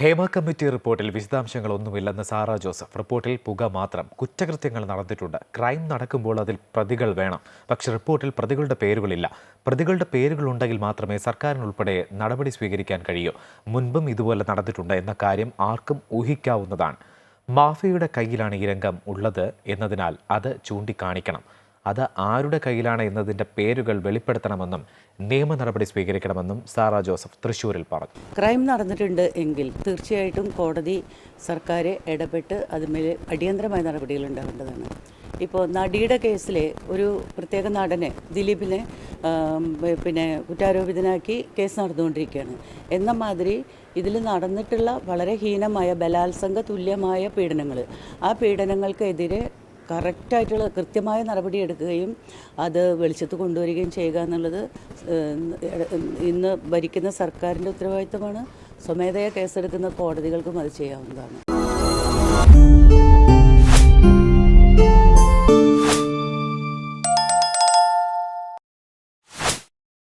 Hema committee റിപ്പോർട്ടിൽ വിശദാംശങ്ങളൊന്നുമില്ലെന്ന് Sara Joseph. റിപ്പോർട്ടിൽ പുക മാത്രം. കുറ്റകൃത്യങ്ങൾ നടന്നിട്ടുണ്ട്. ക്രൈം നടക്കുമ്പോൾ അതിൽ പ്രതികൾ വേണം. പക്ഷെ റിപ്പോർട്ടിൽ പ്രതികളുടെ പേരുകളില്ല. പ്രതികളുടെ പേരുകളുണ്ടെങ്കിൽ മാത്രമേ സർക്കാരിനുൾപ്പെടെ നടപടി സ്വീകരിക്കാൻ കഴിയൂ. മുൻപും ഇതുപോലെ നടന്നിട്ടുണ്ട് എന്ന കാര്യം ആർക്കും ഊഹിക്കാവുന്നതാണ്. മാഫിയയുടെ കയ്യിലാണ് ഈ രംഗം ഉള്ളത് എന്നതിനാൽ അത് ചൂണ്ടിക്കാണിക്കണം. അത് ആരുടെ കയ്യിലാണ് എന്നതിന്റെ പേരുകൾ വെളിപ്പെടുത്തണമെന്നും നിയമ നടപടി സ്വീകരിക്കണമെന്നും സാറ ജോസഫ് തൃശൂരിൽ പറഞ്ഞു. ക്രൈം നടന്നിട്ടുണ്ട് എങ്കിൽ തീർച്ചയായിട്ടും കോടതി സർക്കാർ ഇടപെട്ട് അതിന്മേൽ അടിയന്തരമായ നടപടികൾ ഉണ്ടാകേണ്ടതാണ്. ഇപ്പോൾ നടിയുടെ കേസിലെ ഒരു പ്രത്യേക നടനെ ദിലീപിനെ പിന്നെ കുറ്റാരോപിതനാക്കി കേസ് നടന്നുകൊണ്ടിരിക്കുകയാണ്. എന്ന മാതിരി ഇതിൽ നടന്നിട്ടുള്ള വളരെ ഹീനമായ ബലാത്സംഗ തുല്യമായ പീഡനങ്ങൾ ആ പീഡനങ്ങൾക്കെതിരെ കറക്റ്റായിട്ടുള്ള കൃത്യമായ നടപടി എടുക്കുകയും അത് വെളിച്ചത്ത് കൊണ്ടുവരികയും ചെയ്യുക എന്നുള്ളത് ഇന്ന് ഭരിക്കുന്ന സർക്കാരിന്റെ ഉത്തരവാദിത്തമാണ് സ്വമേധയാ കേസെടുക്കുന്ന കോടതികൾക്കും അത് ചെയ്യാവുന്നതാണ്.